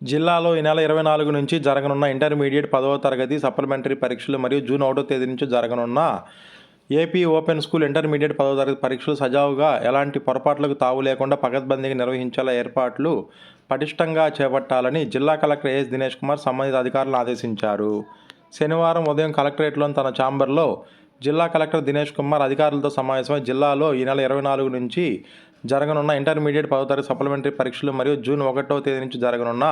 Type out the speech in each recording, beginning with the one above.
జిల్లాలో ఈ నెల ఇరవై నాలుగు నుంచి జరగనున్న ఇంటర్మీడియట్ పదవ తరగతి సప్లిమెంటరీ పరీక్షలు మరియు జూన్ ఒకటో తేదీ నుంచి జరగనున్న ఏపీ ఓపెన్ స్కూల్ ఇంటర్మీడియట్ పదవ తరగతి పరీక్షలు సజావుగా ఎలాంటి పొరపాట్లకు తావు లేకుండా పగద్బందీగా నిర్వహించేలా ఏర్పాట్లు పటిష్టంగా చేపట్టాలని జిల్లా కలెక్టర్ ఏఎస్ దినేష్ కుమార్ సంబంధిత అధికారులను ఆదేశించారు. శనివారం ఉదయం కలెక్టరేట్లోని తన ఛాంబర్లో జిల్లా కలెక్టర్ దినేష్ కుమార్ అధికారులతో సమావేశమై జిల్లాలో ఈ నెల ఇరవై నాలుగు నుంచి జరగనున్న ఇంటర్మీడియట్ పదో తరగతి సప్లిమెంటరీ పరీక్షలు మరియు జూన్ ఒకటో తేదీ నుంచి జరగనున్న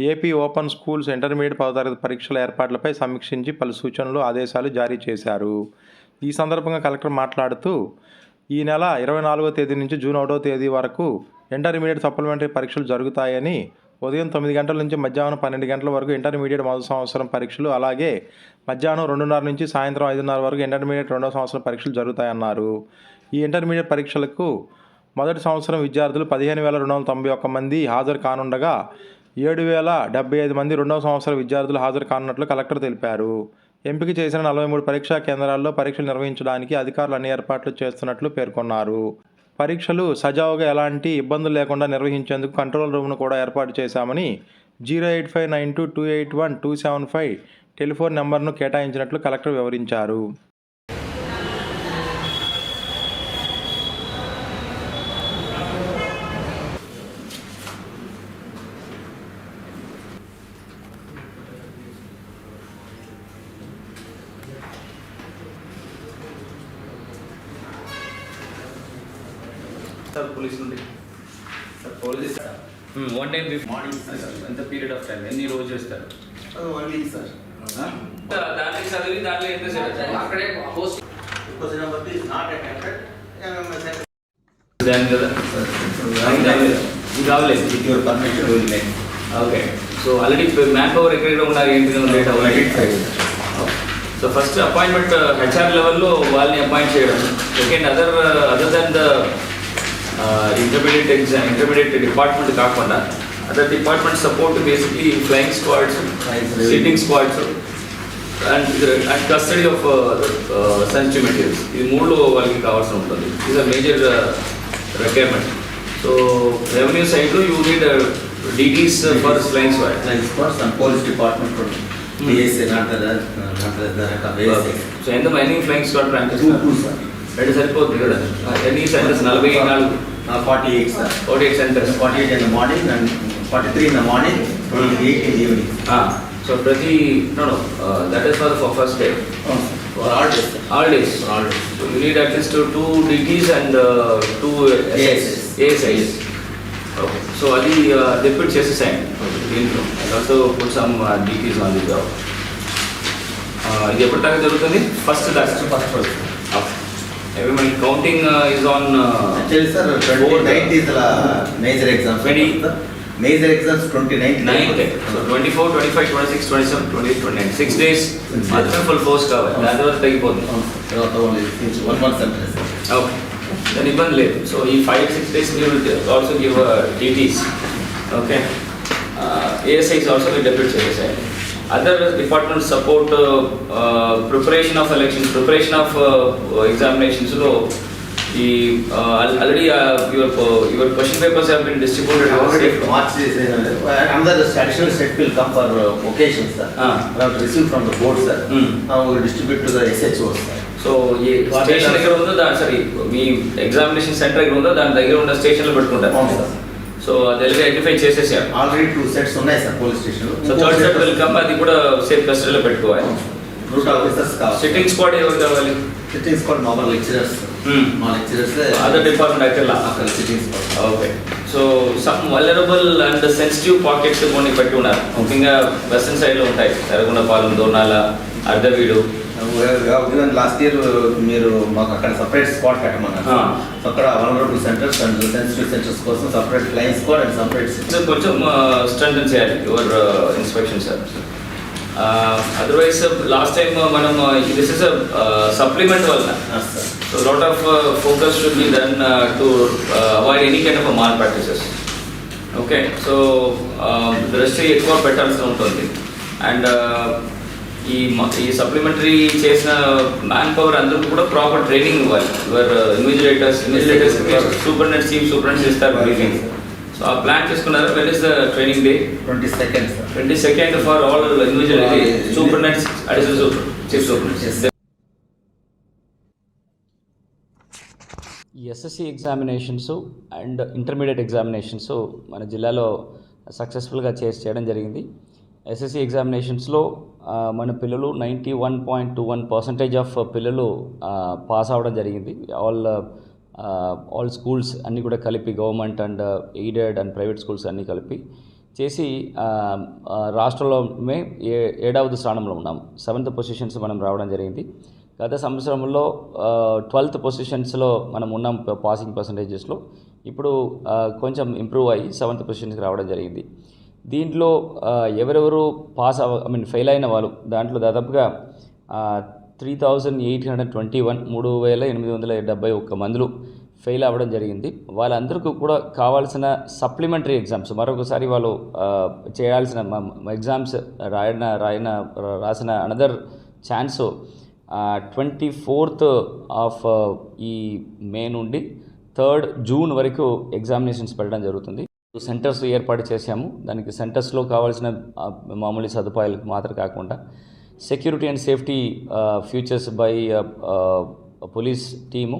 ఏపీ ఓపెన్ స్కూల్స్ ఇంటర్మీడియట్ పదో తరగతి పరీక్షల ఏర్పాట్లపై సమీక్షించి పలు సూచనలు ఆదేశాలు జారీ చేశారు. ఈ సందర్భంగా కలెక్టర్ మాట్లాడుతూ ఈ నెల ఇరవై నాలుగో తేదీ నుంచి జూన్ ఒకటో తేదీ వరకు ఇంటర్మీడియట్ సప్లిమెంటరీ పరీక్షలు జరుగుతాయని ఉదయం తొమ్మిది గంటల నుంచి మధ్యాహ్నం పన్నెండు గంటల వరకు ఇంటర్మీడియట్ మొదటి సంవత్సరం పరీక్షలు అలాగే మధ్యాహ్నం రెండున్నర నుంచి సాయంత్రం ఐదున్నర వరకు ఇంటర్మీడియట్ రెండవ సంవత్సరం పరీక్షలు జరుగుతాయన్నారు. ఈ ఇంటర్మీడియట్ పరీక్షలకు మొదటి సంవత్సరం విద్యార్థులు పదిహేను వేల రెండు వందల తొంభై ఒక్క మంది హాజరు కానుండగా ఏడు వేల డెబ్బై ఐదు మంది రెండవ సంవత్సరం విద్యార్థులు హాజరు కానున్నట్లు కలెక్టర్ తెలిపారు. ఎంపిక చేసిన నలభై మూడు పరీక్షా కేంద్రాల్లో పరీక్షలు నిర్వహించడానికి అధికారులు అన్ని ఏర్పాట్లు చేస్తున్నట్లు పేర్కొన్నారు. పరీక్షలు సజావుగా ఎలాంటి ఇబ్బందులు లేకుండా నిర్వహించేందుకు కంట్రోల్ రూమ్ను కూడా ఏర్పాటు చేశామని zero eight five nine two two eight one two seven five telephone నెంబర్ను కేటాయించినట్లు కలెక్టర్ వివరించారు. సార్ పోలీస్ నుండి sir police one time morning sir ఎంత పీరియడ్ ఆఫ్ టైం ఎన్ని రోజు చేస్తారు? వన్ వీక్ సార్ దానికి చదివి దాంట్లో ఎంత చేస్తారు అక్కడే post. Question number is not attempted దాని కదా. ఇది అవ్వలేదు. ఇది అవ్వలేదు with your permission will make okay so already man power ఎక్కడ ఉన్నారు? ఏంటి? Date so first appointment HR లెవెల్లో వాళ్ళని అపాయింట్ చేయడం. Second other other than the intermediate exam intermediate department కాకుండా other department support basically flying squads sitting squads and and custody of sensitive materials ఇది మూడు వాళ్ళకి కావాల్సి ఉంటుంది. ఇది మేజర్ రిక్వైర్మెంట్ సో రెవెన్యూ సైడ్లో you need DTs for flying squad some police department so ఎంత ఎన్ని flying squad plan two two రెండు సరిపోతుంది కదా. ఎన్ని సెంటర్స్? నలభై నాలుగు. Forty eight sir forty eight centres forty eight in the morning and forty three in the morning twenty eight in evening so ప్రతి no no that is for for first day all days all days all at least two, two DTs and uh, two Yes. ASIs. Okay. So అది depute చేసేసాయండి. దీంట్లో. And also put some DTs on the job ఇది ఎప్పుడు దాకా జరుగుతుంది? First దాకా first first ఎవరి మన counting is on Actually, sir, twenty ninth is the major exams. Twenty- Major exams twenty ninth. Ninth so twenty four twenty five twenty six twenty seven twenty twenty nine six days Six days. మాత్రమే full force కావాలి దాని తర్వాత తగ్గిపోతుంది తర్వాత only one month sentence. Okay దాని ఇబ్బంది లేదు so ఈ ఫైవ్ సిక్స్ డేస్ మీరు also give DTs okay ASIs also మీరు depute చేసేసాయి other department support preparation of elections preparation of ఎగ్జామినేషన్స్లో ఈ already your your question papers have been Already distributed March is, another additional set will come for uh, occasions, sir. Ah. We have received from the board, sir. Hmm. Now we will distribute to the SHOs, sir. So ఈ station ఎక్కడ ఉందో దాని సరే మీ examination centre ఎక్కడ ఉందో దాని దగ్గర ఉన్న స్టేషన్లో అవును, పెట్టుకుంటారు sir. సో అది ఐడెంటిఫై చేసేసారు Already two sets ఉన్నాయి, police station లో. సో థర్డ్ సెట్ వెల్కమ్ అది కూడా సేఫ్ కస్టడీలో పెట్టుకోవాలి Route officers కావాలి. సిట్టింగ్ స్క్వాడ్ ఎవరు కావాలి squad normal lecturers. Hmm. మా lecturers. అదర్ డిపార్ట్మెంట్ అక్కర్లా అక్కడ sitting squad. Okay so some vulnerable and sensitive pockets కొన్ని పెట్టి ఉన్నారు ముఖ్యంగా వెస్టర్న్ సైడ్లో ఉంటాయి Yerragondapalem Donala Ardhaveedu Year uh, మీరు మాకు అక్కడ సపరేట్ స్క్వాడ్ పెట్టమన్నారు. అక్కడ vulnerable centres and sensitive centres కోసం separate flying squad and separate so కొంచెం స్ట్రెంగ్ చేయాలి your inspection sir. Otherwise last time మనం దిస్ ఇస్ సప్లిమెంట్ వల్ల. uh, focus should be done uh, to uh, avoid any kind of a malpractices. Okay so దృష్టి ఎక్కువ పెట్టాల్సి ఉంటుంది. And ఈ మ- ఈ సప్లిమెంటరీ చేసిన మ్యాన్ పవర్ అందరికీ కూడా ప్రాపర్ ట్రైనింగ్ ఇవ్వాలి your invigilators invigilators superintendent chief superintendents ఇస్తారు బ్రీఫింగ్ సో ఆ ప్లాన్ చేసుకున్నారు when is the training day twenty second twenty second for all individual superintendents additional super chief superintendents ఈ SSC examinations and intermediate examinations మన జిల్లాలో సక్సెస్ఫుల్గా చేసి చేయడం జరిగింది ఎస్ఎస్సి ఎగ్జామినేషన్స్లో మన పిల్లలు ninety one point two one percentage of పిల్లలు పాస్ అవ్వడం జరిగింది. ఆల్ ఆల్ స్కూల్స్ అన్నీ కూడా కలిపి government and aided and private schools అన్నీ కలిపి చేసి రాష్ట్రంలోనే రాష్ట్రంలో మే ఏ ఏడవది స్థానంలో ఉన్నాం. సెవెంత్ పొజిషన్స్ మనం రావడం జరిగింది. గత సంవత్సరంలో ట్వెల్త్ పొజిషన్స్లో మనం ఉన్నాం పాసింగ్ పర్సంటేజెస్లో ఇప్పుడు కొంచెం ఇంప్రూవ్ అయ్యి సెవెంత్ పొజిషన్స్కి రావడం జరిగింది. దీంట్లో ఎవరెవరు పాస్ అవ ఐ మీన్ ఫెయిల్ అయిన వాళ్ళు దాంట్లో దాదాపుగా three thousand eight hundred twenty one మూడు వేల ఎనిమిది వందల డెబ్బై ఒక్క మందులు ఫెయిల్ అవ్వడం జరిగింది. వాళ్ళందరికీ కూడా కావాల్సిన సప్లిమెంటరీ ఎగ్జామ్స్ మరొకసారి వాళ్ళు చేయాల్సిన ఎగ్జామ్స్ రాయన రాయన రాసిన another chance twenty fourth of ఈ మే నుండి థర్డ్ జూన్ వరకు ఎగ్జామినేషన్స్ పెట్టడం జరుగుతుంది. సెంటర్స్ ఏర్పాటు చేశాము. దానికి సెంటర్స్లో కావాల్సిన మామూలు సదుపాయాలకు మాత్రం కాకుండా security and safety futures by police team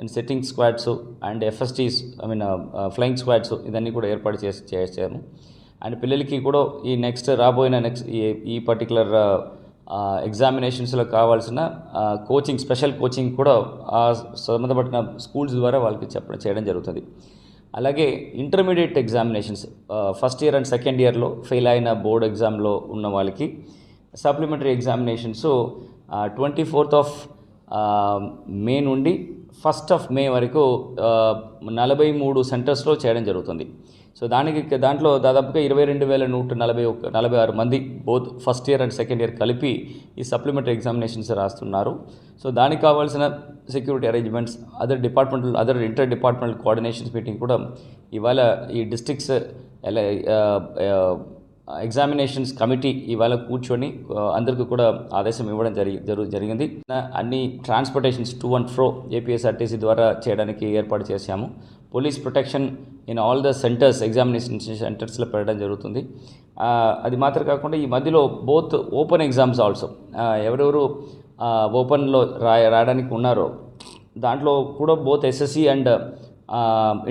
and setting squads and FSTs I mean flying squads ఇదన్నీ కూడా ఏర్పాటు చేసి చేసాము అండ్ పిల్లలకి కూడా ఈ నెక్స్ట్ రాబోయిన నెక్స్ట్ ఈ ఈ పర్టికులర్ ఎగ్జామినేషన్స్లో కావాల్సిన కోచింగ్ స్పెషల్ కోచింగ్ కూడా ఆ సంబంధపడిన స్కూల్స్ ద్వారా వాళ్ళకి చెప్పడం చేయడం జరుగుతుంది. అలాగే intermediate examinations first year and second ఇయర్లో ఫెయిల్ అయిన బోర్డ్ ఎగ్జామ్లో ఉన్న వాళ్ళకి supplementary examinations twenty fourth of May నుండి ఫస్ట్ ఆఫ్ మే వరకు నలభై మూడు సెంటర్స్లో చేయడం జరుగుతుంది. సో దానికి దాంట్లో దాదాపుగా ఇరవై రెండు వేల నూట నలభై ఒక నలభై ఆరు మంది both first year and second year కలిపి ఈ సప్లిమెంటరీ ఎగ్జామినేషన్స్ రాస్తున్నారు. సో దానికి కావాల్సిన security arrangements other departmental other inter departmental coordinations meeting కూడా ఇవాళ ఈ డిస్ట్రిక్ట్స్ ఎలా ఎగ్జామినేషన్స్ కమిటీ ఇవాళ కూర్చొని అందరికీ కూడా ఆదేశం ఇవ్వడం జరిగి జరు జరిగింది. అన్ని transportations to and fro APSRTC ద్వారా చేయడానికి ఏర్పాటు చేశాము. Police protection in all the centres examination సెంటర్స్లో పెట్టడం జరుగుతుంది. అది మాత్రం కాకుండా ఈ మధ్యలో బోత్ ఓపెన్ ఎగ్జామ్స్ ఆల్సో. ఎవరెవరు ఓపెన్లో రా రాయడానికి ఉన్నారో దాంట్లో కూడా both SSC and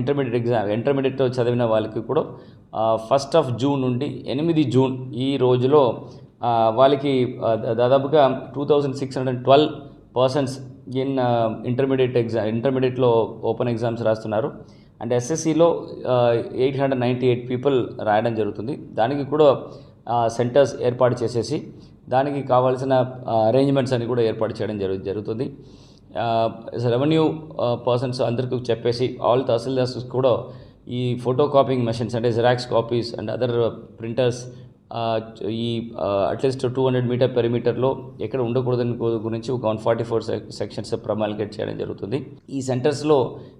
intermediate exam intermediate చదివిన వాళ్ళకి కూడా ఫస్ట్ ఆఫ్ జూన్ నుండి ఎనిమిది జూన్ ఈ రోజులో వాళ్ళకి దాదాపుగా two thousand six hundred twelve persons in intermediate exam ఇంటర్మీడియట్లో ఓపెన్ ఎగ్జామ్స్ రాస్తున్నారు. And ఎస్ఎస్సిలో eight hundred ninety eight people రాయడం జరుగుతుంది. దానికి కూడా సెంటర్స్ ఏర్పాటు చేసేసి దానికి కావాల్సిన అరేంజ్మెంట్స్ అని కూడా ఏర్పాటు చేయడం జరుగు జరుగుతుంది. రెవెన్యూ పర్సన్స్ అందరికీ చెప్పేసి ఆల్ తహసీల్దార్స్ కూడా ఈ ఫోటో కాపింగ్ మెషిన్స్ అంటే xerox copies and other printers ఈ at least two hundred meter పెరిమీటర్లో ఎక్కడ ఉండకూడదని గురించి ఒక one forty four sections promulgate చేయడం జరుగుతుంది. ఈ సెంటర్స్లో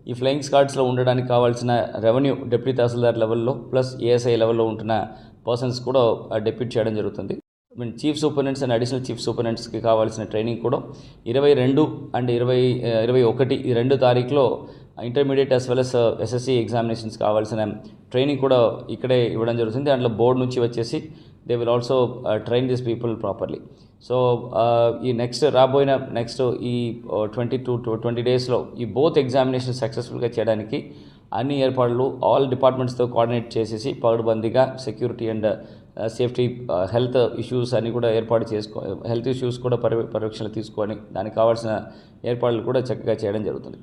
ఈ ఫ్లయింగ్ స్కాడ్స్లో ఉండడానికి కావాల్సిన రెవెన్యూ డిప్యూటీ తహసీల్దార్ లెవెల్లో ప్లస్ ఏఎస్ఐ లెవెల్లో ఉంటున్న పర్సన్స్ కూడా డెప్యూట్ చేయడం జరుగుతుంది. Mean chief superintendents and additional chief సూపరింటెండెంట్స్కి కావాల్సిన ట్రైనింగ్ కూడా ఇరవై రెండు అండ్ ఇరవై ఇరవై ఒకటి ఈ రెండు తారీఖులో intermediate as well as SSC examinations కావాల్సిన ట్రైనింగ్ కూడా ఇక్కడే ఇవ్వడం జరుగుతుంది. దాంట్లో బోర్డు నుంచి వచ్చేసి they will also train this people properly so ఈ నెక్స్ట్ రాబోయిన నెక్స్ట్ ఈ ట్వంటీ టూ ట్వంటీ డేస్లో ఈ బోత్ ఎగ్జామినేషన్ సక్సెస్ఫుల్గా చేయడానికి అన్ని ఏర్పాట్లు ఆల్ డిపార్ట్మెంట్స్తో కోఆర్డినేట్ చేసేసి పగడుబందీగా security and safety health issues అన్ని కూడా ఏర్పాటు చేసుకో హెల్త్ ఇష్యూస్ కూడా పర్య పర్యవేక్షణ తీసుకొని దానికి కావాల్సిన ఏర్పాట్లు కూడా చక్కగా చేయడం జరుగుతుంది.